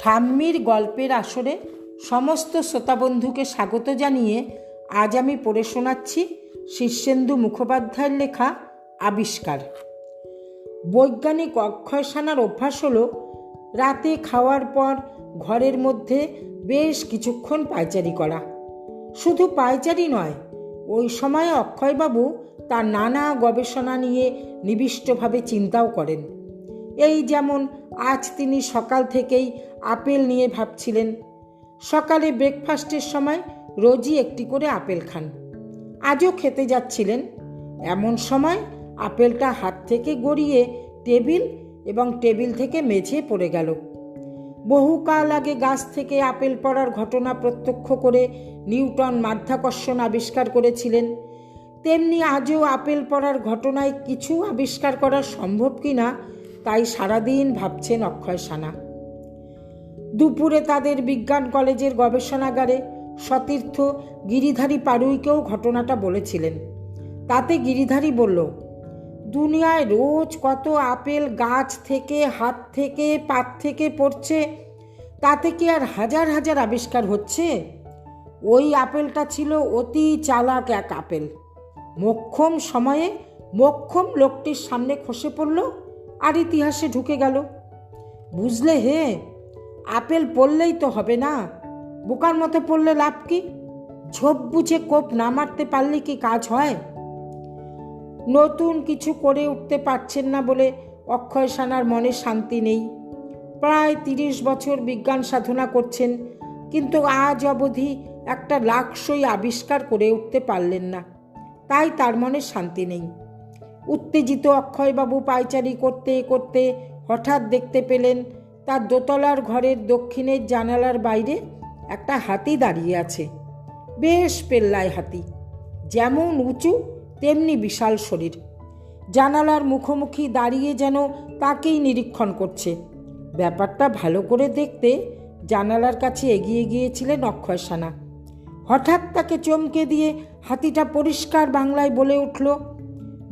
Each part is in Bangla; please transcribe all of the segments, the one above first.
ঠাম্মির গল্পের আসরে সমস্ত শ্রোতাবন্ধুকে স্বাগত জানিয়ে আজ আমি পড়ে শোনাচ্ছি শীর্ষেন্দু মুখোপাধ্যায়ের লেখা আবিষ্কার। বৈজ্ঞানিক অক্ষয় সানার অভ্যাস হলো, রাতে খাওয়ার পর ঘরের মধ্যে বেশ কিছুক্ষণ পায়চারি করা। শুধু পায়চারি নয়, ওই সময় অক্ষয়বাবু তার নানা গবেষণা নিয়ে নিবিষ্টভাবে চিন্তাও করেন। এই যেমন আজ তিনি সকাল থেকেই আপেল নিয়ে ভাবছিলেন। সকালে ব্রেকফাস্টের সময় রোজই একটি করে আপেল খান। আজও খেতে যাচ্ছিলেন। এমন সময় আপেলটা হাত থেকে গড়িয়ে টেবিল এবং টেবিল থেকে মেঝে পড়ে গেল। বহুকাল আগে গাছ থেকে আপেল পড়ার ঘটনা প্রত্যক্ষ করে নিউটন মাধ্যাকর্ষণ আবিষ্কার করেছিলেন। তেমনি আজও আপেল পড়ার ঘটনায় কিছু আবিষ্কার করা সম্ভব কিনা তাই সারাদিন ভাবছেন অক্ষয় সানা। দুপুরে তাদের বিজ্ঞান কলেজের গবেষণাগারে সতীর্থ গিরিধারী পাড়ুইকেও ঘটনাটা বলেছিলেন। তাতে গিরিধারী বলল, দুনিয়ায় রোজ কত আপেল গাছ থেকে, হাত থেকে, পাত থেকে পড়ছে, তাতে কি আর হাজার হাজার আবিষ্কার হচ্ছে? ওই আপেলটা ছিল অতি চালাক এক আপেল। মোক্ষম সময়ে মোক্ষম লোকটির সামনে খসে পড়ল আর ইতিহাসে ঢুকে গেল। বুঝলে হে, আপেল পড়লেই তো হবে না। বোকার মতো পড়লে লাভ কি? ঝোপ বুঝে কোপ না মারতে পারলে কি কাজ হয়? নতুন কিছু করে উঠতে পারছেন না বলে অক্ষয় সানার মনে শান্তি নেই। প্রায় তিরিশ বছর বিজ্ঞান সাধনা করছেন, কিন্তু আজ অবধি একটা লাক্সই আবিষ্কার করে উঠতে পারলেন না। তাই তার মনে শান্তি নেই। উত্তেজিত অক্ষয়বাবু পায়চারি করতে করতে হঠাৎ দেখতে পেলেন তার দোতলার ঘরের দক্ষিণের জানালার বাইরে একটা হাতি দাঁড়িয়ে আছে। বেশ পেল্লায় হাতি, যেমন উঁচু, তেমনি বিশাল শরীর। জানালার মুখোমুখি দাঁড়িয়ে যেন তাকেই নিরীক্ষণ করছে। ব্যাপারটা ভালো করে দেখতে জানালার কাছে এগিয়ে গিয়েছিলেন অক্ষয় সানা। হঠাৎ তাকে চমকে দিয়ে হাতিটা পরিষ্কার বাংলায় বলে উঠল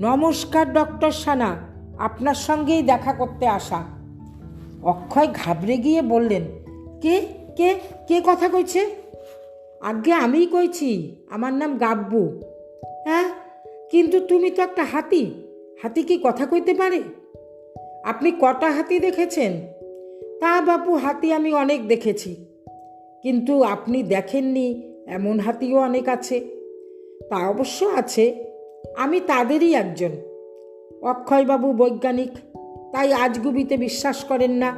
নমস্কার, ডক্টর সানা। আপনার সঙ্গেই দেখা করতে আসা। অক্ষয় ঘাবড়ে গিয়ে বললেন, কে কে কে কথা কইছে? আগে আমিই কইছি, আমার নাম গাব্বু। হ্যাঁ কিন্তু তুমি তো একটা হাতি হাতি কি কথা কইতে পারে? আপনি কটা হাতি দেখেছেন? তা বাপু, হাতি আমি অনেক দেখেছি। কিন্তু আপনি দেখেননি, এমন হাতিও অনেক আছে। তা অবশ্য আছে আমি তাদেরই একজন। অক্ষয়বাবু বৈজ্ঞানিক, তাই আজগুবিতে বিশ্বাস করেন না।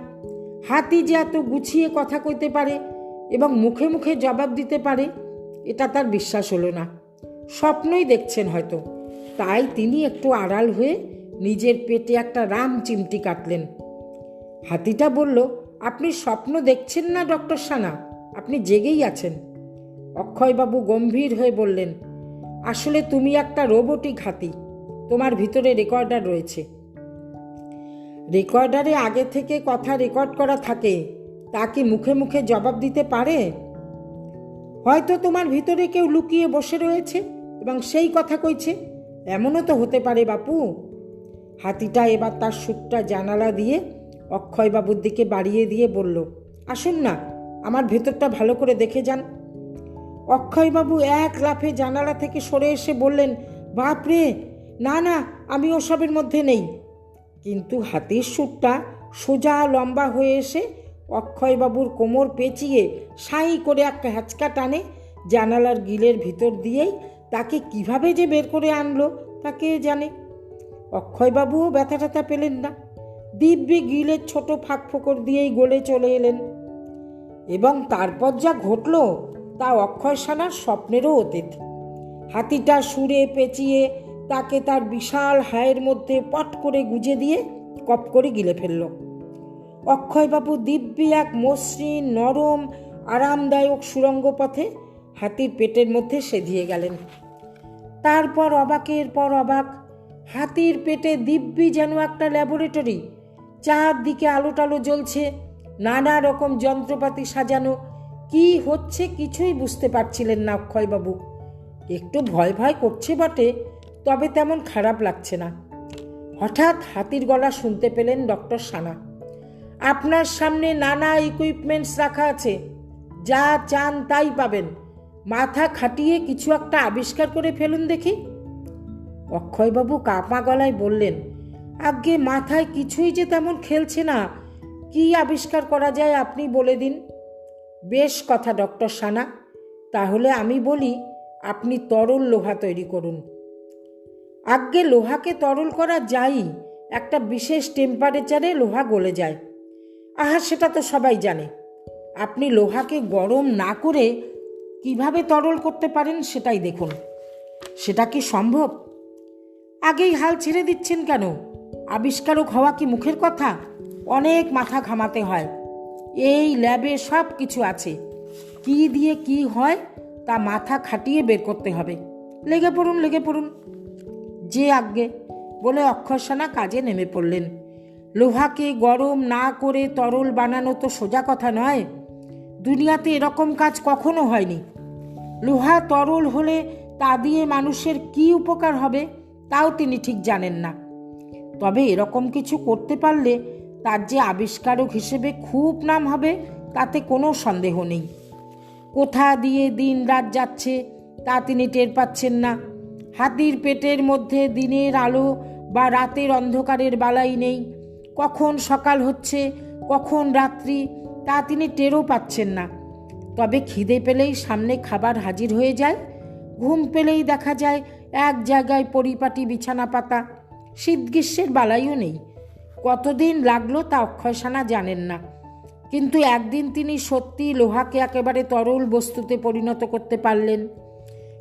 হাতি যে এত গুছিয়ে কথা কইতে পারে এবং মুখে মুখে জবাব দিতে পারে, এটা তার বিশ্বাস হলো না। স্বপ্নই দেখছেন হয়তো। তাই তিনি একটু আড়াল হয়ে নিজের পেটে একটা রাম চিমটি কাটলেন। হাতিটা বলল, আপনি স্বপ্ন দেখছেন না, ডক্টর সানা? আপনি জেগেই আছেন। অক্ষয়বাবু গম্ভীর হয়ে বললেন আসলে তুমি একটা রোবটিক হাতি তোমার ভিতরে রেকর্ডার রয়েছে। রেকর্ডারে আগে থেকে কথা রেকর্ড করা থাকে, তা কি মুখে মুখে জবাব দিতে পারে? হয়তো তোমার ভিতরে কেউ লুকিয়ে বসে রয়েছে এবং সেই কথা কইছে। এমনও তো হতে পারে, বাপু। হাতিটা এবার তার সুটটা জানালা দিয়ে অক্ষয়বাবুর দিকে বাড়িয়ে দিয়ে বলল, আসুন না, আমার ভেতরটা ভালো করে দেখে যান। অক্ষয়বাবু এক লাফে জানালা থেকে সরে এসে বললেন বাপরে না না, আমি ওসবের মধ্যে নেই। কিন্তু হাতির সুটটা সোজা লম্বা হয়ে এসে অক্ষয়বাবুর কোমর পেঁচিয়ে সাই করে একটা হ্যাচকা টানে, জানালার গিলের ভিতর দিয়েই তাকে কীভাবে যে বের করে আনলো তাকে জানে? অক্ষয়বাবুও ব্যথা ট্যাথা পেলেন না। দিব্যি গিলের ছোট ফাঁক ফোকর দিয়েই গলে চলে এলেন। এবং তারপর যা ঘটল তা অক্ষয় সানার স্বপ্নেরও অতীত। হাতিটা সুরে পেঁচিয়ে তাকে তার বিশাল হায়ের মধ্যে পট করে গুজে দিয়ে কপ করে গিলে ফেলল। অক্ষয়বাবু দিব্যি এক মসৃণ, নরম, আরামদায়ক সুরঙ্গ পথে হাতির পেটের মধ্যে সেধিয়ে গেলেন। তারপর অবাকের পর অবাক, হাতির পেটে দিব্যি যেন একটা ল্যাবরেটরি। চারদিকে আলো টালো জ্বলছে, নানা রকম যন্ত্রপাতি সাজানো কি হচ্ছে কিছুই বুঝতে পারছিলেন না অক্ষয়বাবু। একটু ভয় ভয় করছে বটে, তবে তেমন খারাপ লাগছে না। হঠাৎ হাতির গলা শুনতে পেলেন ডক্টর সানা। আপনার সামনে নানা ইকুইপমেন্টস রাখা আছে। যা চান তাই পাবেন। মাথা খাটিয়ে কিছু একটা আবিষ্কার করে ফেলুন দেখি। অক্ষয়বাবু কাপা গলায় বললেন আগে মাথায় কিছুই যে তেমন খেলছে না। কি আবিষ্কার করা যায় আপনি বলে দিন। বেশ কথা, ডক্টর সানা। তাহলে আমি বলি, আপনি তরল লোহা তৈরি করুন। আগে লোহাকে তরল করা যায়ই। একটা বিশেষ টেম্পারেচারে লোহা গলে যায়। আহা, সেটা তো সবাই জানে। আপনি লোহাকে গরম না করে কীভাবে তরল করতে পারেন সেটাই দেখুন। সেটা কি সম্ভব? আগেই হাল ছেড়ে দিচ্ছেন কেন? আবিষ্কারক হওয়া কি মুখের কথা? অনেক মাথা ঘামাতে হয়। এই ল্যাবে সব কিছু আছে। কি দিয়ে কি হয় তা মাথা খাটিয়ে বের করতে হবে। লেগে পড়ুন লেগে পড়ুন। যে আজ্ঞে বলে অক্ষরসানা কাজে নেমে পড়লেন। লোহাকে গরম না করে তরল বানানো তো সোজা কথা নয়। দুনিয়াতে এরকম কাজ কখনো হয়নি। লোহা তরল হলে তা দিয়ে মানুষের কি উপকার হবে, তাও তিনি ঠিক জানেন না। তবে এরকম কিছু করতে পারলে তার যে আবিষ্কারক হিসেবে খুব নাম হবে, তাতে কোনো সন্দেহ নেই। কোথা দিয়ে দিন রাত যাচ্ছে, তা তিনি টের পাচ্ছেন না। হাতির পেটের মধ্যে দিনের আলো বা রাতের অন্ধকারের বালাই নেই। কখন সকাল হচ্ছে, কখন রাত্রি, তা তিনি টেরও পাচ্ছেন না। তবে খিদে পেলেই সামনে খাবার হাজির হয়ে যায়। ঘুম পেলেই দেখা যায়, এক জায়গায় পরিপাটি বিছানা পাতা শীত গ্রীষ্মের বালাইও নেই। কতদিন লাগল তা অক্ষয় সানা জানেন না। কিন্তু একদিন তিনি সত্যি লোহাকে একেবারে তরল বস্তুতে পরিণত করতে পারলেন।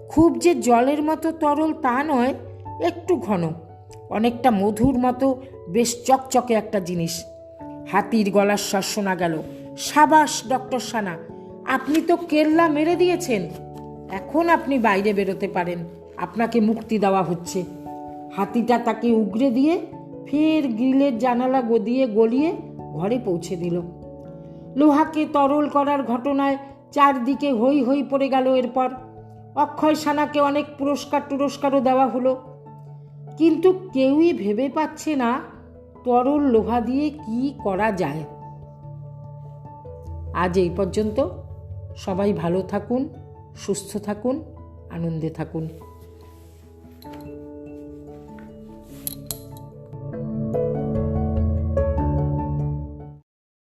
খুব যে জলের মতো তরল তা নয়, একটু ঘন, অনেকটা মধুর মতো, বেশ চকচকে একটা জিনিস। হাতির গলার স্বর শোনা গেল, সাবাস, ডক্টর সানা, আপনি তো কেল্লা মেরে দিয়েছেন। এখন আপনি বাইরে বেরোতে পারেন, আপনাকে মুক্তি দেওয়া হচ্ছে। হাতিটা তাকে উগরে দিয়ে ফের গ্রিলের জানালা গদিয়ে গলিয়ে ঘরে পৌঁছে দিল। লোহাকে তরল করার ঘটনায় চারদিকে হই হই পড়ে গেল এরপর। অক্ষয় সানাকে অনেক পুরস্কার টুরস্কারও দেওয়া হলো। কিন্তু কেউই ভেবে পাচ্ছে না তরল লোহা দিয়ে কি করা যায়। আজ এই পর্যন্ত। সবাই ভালো থাকুন, সুস্থ থাকুন, আনন্দে থাকুন।